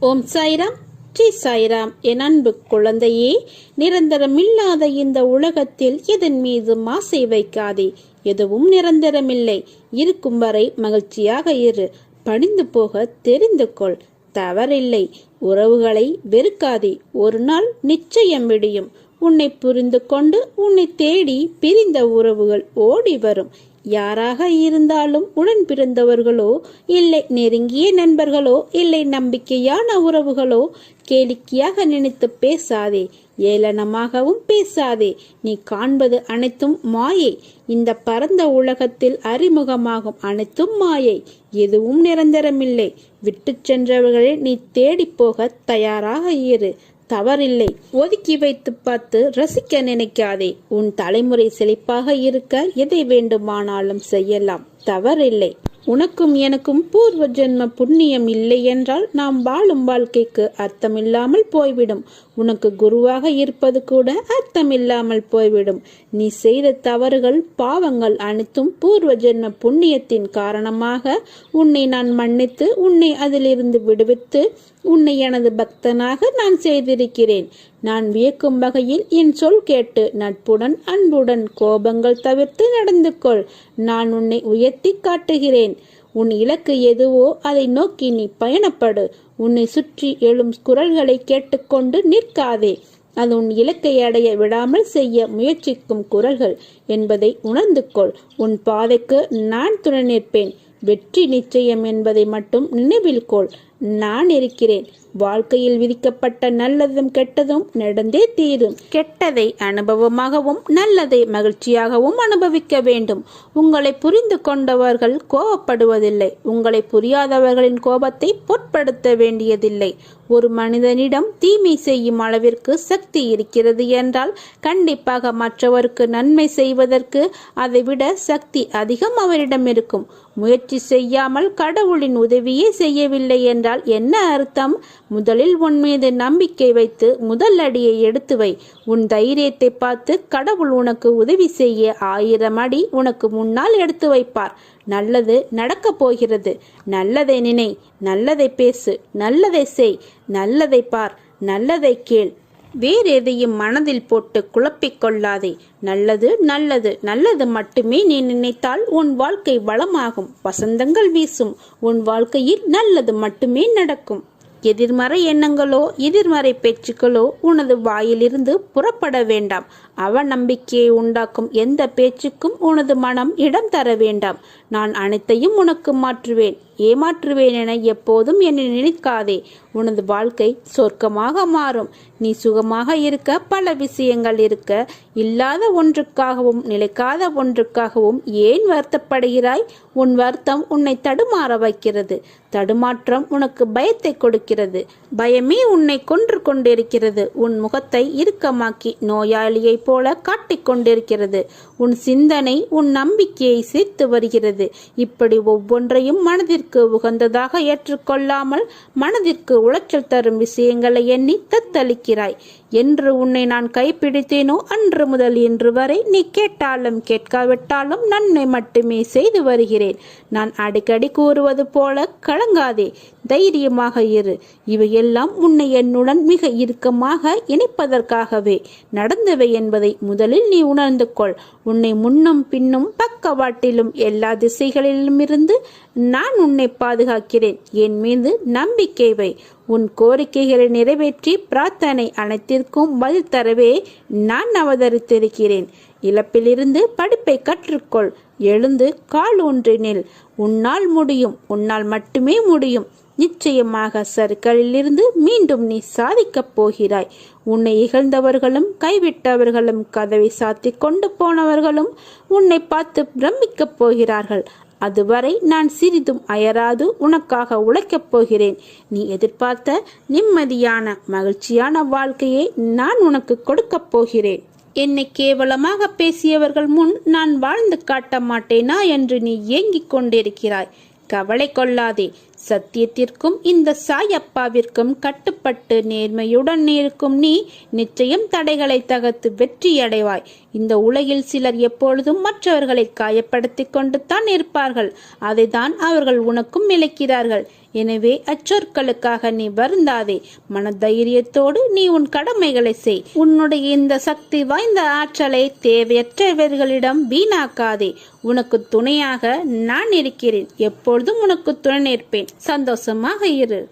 ஓம் சாய்ராம். ஸ்ரீ சாய்ராம் என் அன்பு குழந்தையே நிரந்தரமில்லாத இந்த உலகத்தில் எதன் மீது மாசை வைக்காதே. எதுவும் நிரந்தரமில்லை. இருக்கும் வரை மகிழ்ச்சியாக இரு. பணிந்து போக தெரிந்து கொள். தவறில்லை. உறவுகளை வெறுக்காதே. ஒரு நாள் நிச்சயம் விடியும். உன்னை புரிந்து கொண்டு உன்னை தேடி பிரிந்த உறவுகள் ஓடி வரும். யாராக இருந்தாலும் உடன் பிறந்தவர்களோ இல்லை நெருங்கிய நண்பர்களோ இல்லை நம்பிக்கையான உறவுகளோ கேளிக்கையாக நினைத்து பேசாதே ஏளனமாகவும் பேசாதே. நீ காண்பது அனைத்தும் மாயை. இந்த பரந்த உலகத்தில் அறிமுகமாகும் அனைத்தும் மாயை. எதுவும் நிரந்தரமில்லை. விட்டுச் சென்றவர்களை நீ தேடிப்போக தயாராக இரு. தவறில்லை. ஒதுக்கி வைத்து பார்த்து ரசிக்க நினைக்காதே. உன் தலைமுறை செழிப்பாக இருக்க எதை வேண்டுமானாலும் செய்யலாம். தவறில்லை. உனக்கும் எனக்கும் பூர்வ ஜென்ம புண்ணியம் இல்லை என்றால் நாம் வாழும் வாழ்க்கைக்கு அர்த்தமில்லாமல் போய்விடும். உனக்கு குருவாக இருப்பது கூட அர்த்தமில்லாமல் போய்விடும். நீ செய்த தவறுகள் பாவங்கள் அனைத்தும் பூர்வ ஜென்ம புண்ணியத்தின் காரணமாக உன்னை நான் மன்னித்து உன்னை அதிலிருந்து விடுவித்து உன்னை எனது பக்தனாக நான் செய்திருக்கிறேன். நான் வியக்கும் வகையில் என் சொல் கேட்டு நட்புடன் அன்புடன் கோபங்கள் தவிர்த்து நடந்து கொள். நான் உன்னை உயர்த்தி காட்டுகிறேன். உன் இலக்கு எதுவோ அதை நோக்கி நீ பயணப்படு. உன்னை சுற்றி எழும் குரல்களை கேட்டுக்கொண்டு நிற்காதே. அது உன் இலக்கை அடைய விடாமல் செய்ய முயற்சிக்கும் குரல்கள் என்பதை உணர்ந்து கொள். உன் பாதைக்கு நான் துணை நிற்பேன். வெற்றி நிச்சயம் என்பதை மட்டும் நினைவில் கொள். நான் இருக்கிறேன். வாழ்க்கையில் விதிக்கப்பட்ட நல்லதும் கெட்டதும் நடந்தே தீரும். கெட்டதை அனுபவமாகவும் நல்லதை மகிழ்ச்சியாகவும் அனுபவிக்க வேண்டும். உங்களை புரிந்து கொண்டவர்கள் கோபப்படுவதில்லை உங்களை புரியாதவர்களின் கோபத்தை பொருட்படுத்த வேண்டியதில்லை. ஒரு மனிதனிடம் தீமை செய்யும் அளவிற்கு சக்தி இருக்கிறது என்றால் கண்டிப்பாக மற்றவருக்கு நன்மை செய்வதற்கு அதைவிட சக்தி அதிகம் அவரிடம் இருக்கும். முயற்சி செய்யாமல் கடவுளின் உதவியே செய்யவில்லை என்றால் என்ன அர்த்தம்? முதலில் உன் மீது நம்பிக்கை வைத்து முதல் அடியை எடுத்து வை. உன் தைரியத்தை பார்த்து கடவுள் உனக்கு உதவி செய்ய ஆயிரம் அடி உனக்கு முன்னால் எடுத்து வைப்பார். நல்லது நடக்கப் போகிறது. நல்லதை நினை நல்லதை பேசு நல்லதை செய் நல்லதை பார் நல்லதை கேள். வேறெதையும் மனதில் போட்டு குழப்பிக் கொள்ளாதே நல்லது நல்லது நல்லது மட்டுமே நீ நினைத்தால் உன் வாழ்க்கை வளமாகும். வசந்தங்கள் வீசும். உன் வாழ்க்கையில் நல்லது மட்டுமே நடக்கும். எதிர்மறை எண்ணங்களோ எதிர்மறை பேச்சுக்களோ உனது வாயிலிருந்து புறப்பட வேண்டாம். அவநம்பிக்கையை உண்டாக்கும் எந்த பேச்சுக்கும் உனது மனம் இடம் தர வேண்டாம். நான் அனைத்தையும் உனக்கு மாற்றுவேன். ஏமாற்றுவேன் என எப்போதும் என்னை நினைக்காதே. உனது வாழ்க்கை சொர்க்கமாக மாறும். நீ சுகமாக இருக்க பல விஷயங்கள் இருக்க. இல்லாத ஒன்றுக்காகவும் நிலைக்காத ஒன்றுக்காகவும் ஏன் வருத்தப்படுகிறாய்? உன் வருத்தம் உன்னை தடுமாற வைக்கிறது. தடுமாற்றம் உனக்கு பயத்தை கொடுக்கிறது. பயமே உன்னை கொன்று கொண்டிருக்கிறது. உன் முகத்தை இறுக்கமாக்கி நோயாளியைப் போல காட்டிக் கொண்டிருக்கிறது. உன் சிந்தனை உன் நம்பிக்கையை சேர்த்து வருகிறது. இப்படி ஒவ்வொன்றையும் மனதிற்கு உகந்ததாக ஏற்றுக்கொள்ளாமல் மனதிற்கு உளைச்சல் தரும் விஷயங்களை எண்ணி தத்தளிக்கிறாய். என்று உன்னை நான் கைப்பிடித்தேனோ? அன்று முதல் இன்று வரை நீ கேட்டாலும் கேட்காவிட்டாலும் நன்மை மட்டுமே செய்து வருகிறேன். நான் அடிக்கடி கூறுவது போல கலங்காதே. தைரியமாக இரு. இவையெல்லாம் உன்னை என்னுடன் மிக இறுக்கமாக இணைப்பதற்காகவே. நடந்தவை என்பதை முதலில் நீ உணர்ந்து கொள். உன்னை முன்னும் பின்னும் பக்கவாட்டிலும் எல்லா திசைகளிலும் இருந்து நான் உன்னை பாதுகாக்கிறேன். என் மீது நம்பிக்கை வை. உன் கோரிக்கைகளை நிறைவேற்றி பிரார்த்தனை அனைத்திற்கும் பதில் தரவே நான் அவதரித்திருக்கிறேன். இழப்பிலிருந்து படிப்பை கற்றுக்கொள். எழுந்து கால் ஒன்றினில் உன்னால் முடியும். உன்னால் மட்டுமே முடியும். நிச்சயமாக சருக்களிலிருந்து மீண்டும் நீ சாதிக்கப் போகிறாய். உன்னை இகழ்ந்தவர்களும் கைவிட்டவர்களும் கதவை சாத்தி கொண்டு போனவர்களும் உன்னை பார்த்து பிரமிக்கப் போகிறார்கள். அதுவரை நான் சிறிதும் அயராது உனக்காக உழைக்கப் போகிறேன். நீ எதிர்பார்த்த நிம்மதியான மகிழ்ச்சியான வாழ்க்கையை நான் உனக்கு கொடுக்கப் போகிறேன். என்னை கேவலமாக பேசியவர்கள் முன் நான் வாழ்ந்து காட்ட மாட்டேனா என்று நீ ஏங்கிக் கொண்டிருக்கிறாய். கவலை கொள்ளாதே. சத்தியத்திற்கும் இந்த சாயப்பாவிற்கும் கட்டுப்பட்டு நேர்மையுடன் இருக்கும் நீ நிச்சயம் தடைகளை தகர்த்து வெற்றியடைவாய் இந்த உலகில் சிலர் எப்பொழுதும் மற்றவர்களை காயப்படுத்தி கொண்டு தான் இருப்பார்கள். அதைதான் அவர்கள் உனக்கும் இழைக்கிறார்கள். எனவே அச்சொற்களுக்காக நீ வருந்தாதே. மனதைரியத்தோடு நீ உன் கடமைகளை செய். உன்னுடைய இந்த சக்தி வாய்ந்த ஆற்றலை தேவையற்றவர்களிடம் வீணாக்காதே. உனக்கு துணையாக நான் இருக்கிறேன். எப்பொழுதும் உனக்கு துணை நிற்பேன். சந்தோஷமாக இரு.